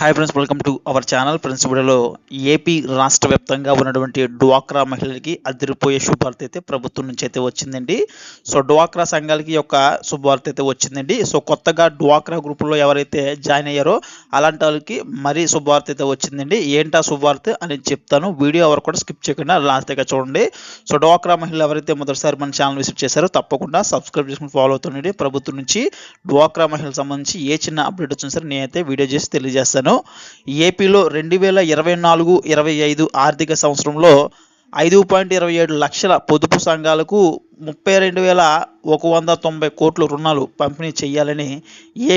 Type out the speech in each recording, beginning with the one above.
Hi friends welcome to our channel friends వీడియోలో AP రాష్ట్ర వ్యాప్తంగా ఉన్నటువంటి డ్వాక్రా మహిళలకి అదిరిపోయే శుభార్త అయితే ప్రభుత్వం నుంచి అయితే వచ్చిందండి. సో డ్వాక్రా సంఘాలకి యొక్క శుభవార్త అయితే వచ్చిందండి. సో కొత్తగా డ్వాక్రా గ్రూపులో ఎవరైతే జాయిన్ అయ్యారో అలాంటి వాళ్ళకి మరీ శుభవార్త అయితే వచ్చిందండి. ఏంటా శుభవార్త అని చెప్తాను. వీడియో ఎవరు కూడా స్కిప్ చేయకుండా లాస్ట్ దగ్గర చూడండి. సో డ్వాక్రా మహిళలు ఎవరైతే మొదటిసారి మన ఛానల్ విజిట్ చేశారో తప్పకుండా సబ్స్క్రైబ్ చేసుకుని ఫాలో అవుతుండండి. ప్రభుత్వం నుంచి డ్వాక్రా మహిళలకు సంబంధించి ఏ చిన్న అప్డేట్ వచ్చినా సరే నేనైతే వీడియో చేసి తెలియజేస్తాను. ఏపీలో రెండు వేల ఇరవై నాలుగు ఇరవై ఐదు ఆర్థిక సంవత్సరంలో ఐదు పాయింట్ ఇరవై ఏడు లక్షల పొదుపు సంఘాలకు ముప్పై రెండు వేల ఒక వంద తొంభై కోట్ల రుణాలు పంపిణీ చేయాలని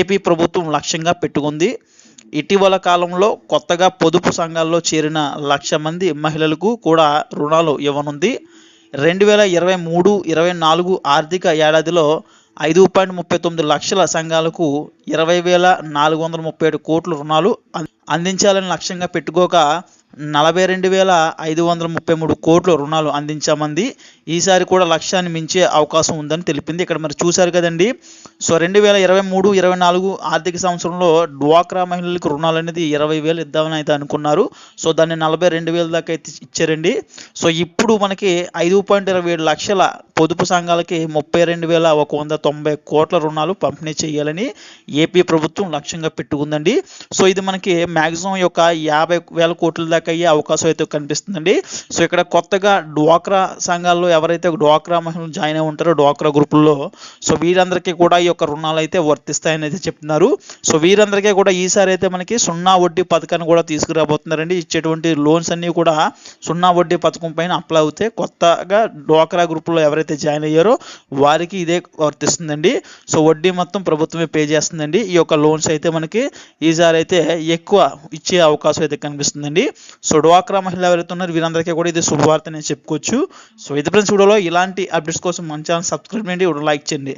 ఏపీ ప్రభుత్వం లక్ష్యంగా పెట్టుకుంది. ఇటీవల కాలంలో కొత్తగా పొదుపు సంఘాల్లో చేరిన లక్ష మంది మహిళలకు కూడా రుణాలు ఇవ్వనుంది. రెండు వేల ఇరవై మూడు ఇరవై నాలుగు ఆర్థిక ఏడాదిలో ఐదు పాయింట్ ముప్పై తొమ్మిది లక్షల సంఘాలకు ఇరవై వేల నాలుగు వందల ముప్పై ఏడు కోట్ల రుణాలు అందించాలని లక్ష్యంగా పెట్టుకోక నలభై రెండు వేల ఐదు వందల ముప్పై మూడు కోట్ల రుణాలు అందించామంది. ఈసారి కూడా లక్ష్యాన్ని మించే అవకాశం ఉందని తెలిపింది. ఇక్కడ మరి చూశారు కదండి. సో రెండు వేల ఇరవై మూడు ఇరవై నాలుగు ఆర్థిక సంవత్సరంలో డ్వాక్రా మహిళలకు రుణాలు అనేది ఇరవై వేలు ఇద్దామని అయితే అనుకున్నారు. సో దాన్ని నలభై రెండు వేల దాకా అయితే ఇచ్చారండి. సో ఇప్పుడు మనకి ఐదు పాయింట్ ఇరవై ఏడు లక్షల పొదుపు సంఘాలకి ముప్పై రెండు వేల ఒక వంద తొంభై కోట్ల రుణాలు పంపిణీ చేయాలని ఏపీ ప్రభుత్వం లక్ష్యంగా పెట్టుకుందండి. సో ఇది మనకి మ్యాక్సిమం యొక్క యాభై వేల కోట్ల దాకా అయ్యే అవకాశం అయితే కనిపిస్తుందండి. సో ఇక్కడ కొత్తగా డ్వాక్రా సంఘాల్లో ఎవరైతే డ్వాక్రా మహిళలు జాయిన్ అయి ఉంటారో డ్వాక్రా గ్రూపుల్లో సో వీరందరికీ కూడా ఈ యొక్క రుణాలు అయితే వర్తిస్తాయని అయితే చెప్తున్నారు. సో వీరందరికీ కూడా ఈసారి అయితే మనకి సున్నా వడ్డీ పథకాన్ని కూడా తీసుకురాబోతున్నారండి. ఇచ్చేటువంటి లోన్స్ అన్నీ కూడా సున్నా వడ్డీ పథకం పైన అప్లై అవుతే కొత్తగా డ్వాక్రా గ్రూపులో ఎవరైతే జాయిన్ అయ్యారో వారికి ఇదే వర్తిస్తుందండి. సో వడ్డీ మొత్తం ప్రభుత్వమే పే చేస్తుందండి. ఈ యొక్క లోన్స్ అయితే మనకి ఈసారి అయితే ఎక్కువ ఇచ్చే అవకాశం అయితే కనిపిస్తుందండి. సో డ్వాక్రా మహిళ ఎవరైతే ఉన్నారు వీరందరికీ కూడా ఇది శుభవార్త నేను చెప్పుకోవచ్చు. సో ఇది ఫ్రెండ్స్ వీడియోలో ఇలాంటి అప్డేట్స్ కోసం మన ఛానల్ సబ్స్క్రైబ్ చేయండి. లైక్ చేయండి.